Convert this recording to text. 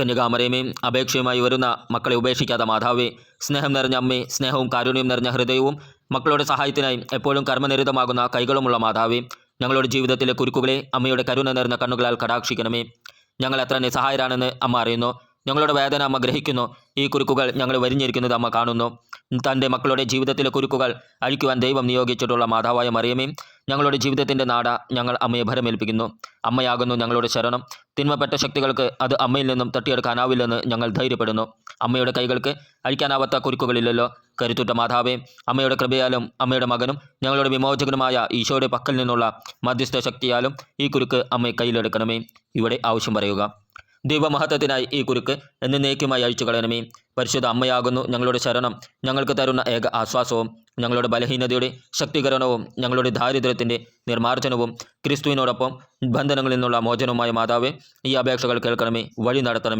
കന്യകാമരയമേ അപേക്ഷയുമായി വരുന്ന മക്കളെ ഉപേക്ഷിക്കാത്ത മാതാവേ സ്നേഹം നിറഞ്ഞ അമ്മേ സ്നേഹവും കാരുണ്യവും നിറഞ്ഞ ഹൃദയവും മക്കളുടെ സഹായത്തിനായി എപ്പോഴും കർമ്മനിരതമാകുന്ന കൈകളുമുള്ള മാതാവേ ഞങ്ങളുടെ ജീവിതത്തിലെ കുരുക്കുകളെ അമ്മയുടെ കരുണ നിറഞ്ഞ കണ്ണുകളാൽ കടാക്ഷിക്കണമേ. ഞങ്ങൾ എത്ര നിസ്സഹായരാണെന്ന് അമ്മ അറിയുന്നു. ഞങ്ങളുടെ വേദന അമ്മ ഗ്രഹിക്കുന്നു. ഈ കുരുക്കുകൾ ഞങ്ങൾ വരിഞ്ഞിരിക്കുന്നത് അമ്മ കാണുന്നു. തന്റെ മക്കളുടെ ജീവിതത്തിലെ കുരുക്കുകൾ അഴിക്കുവാൻ ദൈവം നിയോഗിച്ചിട്ടുള്ള മാതാവായ മറിയമേ ഞങ്ങളുടെ ജീവിതത്തിന്റെ നാട ഞങ്ങൾ അമ്മയെ ഭരമേൽപ്പിക്കുന്നു. അമ്മയാകുന്നു ഞങ്ങളുടെ ശരണം. തിന്മപ്പെട്ട ശക്തികൾക്ക് അത് അമ്മയിൽ നിന്നും തട്ടിയെടുക്കാനാവില്ലെന്ന് ഞങ്ങൾ ധൈര്യപ്പെടുന്നു. അമ്മയുടെ കൈകൾക്ക് അഴിക്കാനാവാത്ത കുരുക്കുകളില്ലല്ലോ. കരുത്തുറ്റ മാതാവേ അമ്മയുടെ കൃപയാലും അമ്മയുടെ മകനും ഞങ്ങളുടെ വിമോചകനുമായ ഈശോയുടെ പക്കൽ നിന്നുള്ള മധ്യസ്ഥ ശക്തിയാലും ഈ കുരുക്ക് അമ്മയെ കയ്യിലെടുക്കണമേ. ഇവിടെ ആവശ്യം പറയുക. ദൈവമഹത്വത്തിനായി ഈ കുരുക്ക് എന്നേക്കുമായി അഴിച്ചു കളയണമേ പരിശുദ്ധ അമ്മയാകുന്നു ഞങ്ങളുടെ ശരണം. ഞങ്ങൾക്ക് തരുന്ന ഏക ആശ്വാസവും ഞങ്ങളുടെ ബലഹീനതയുടെ ശക്തീകരണവും ഞങ്ങളുടെ ദാരിദ്ര്യത്തിന്റെ നിർമ്മാർജനവും ക്രിസ്തുവിനോടൊപ്പം ബന്ധനങ്ങളിൽ നിന്നുള്ള മോചനവുമായ മാതാവ് ഈ അപേക്ഷകൾ കേൾക്കണമേ വഴി നടത്തണമേ.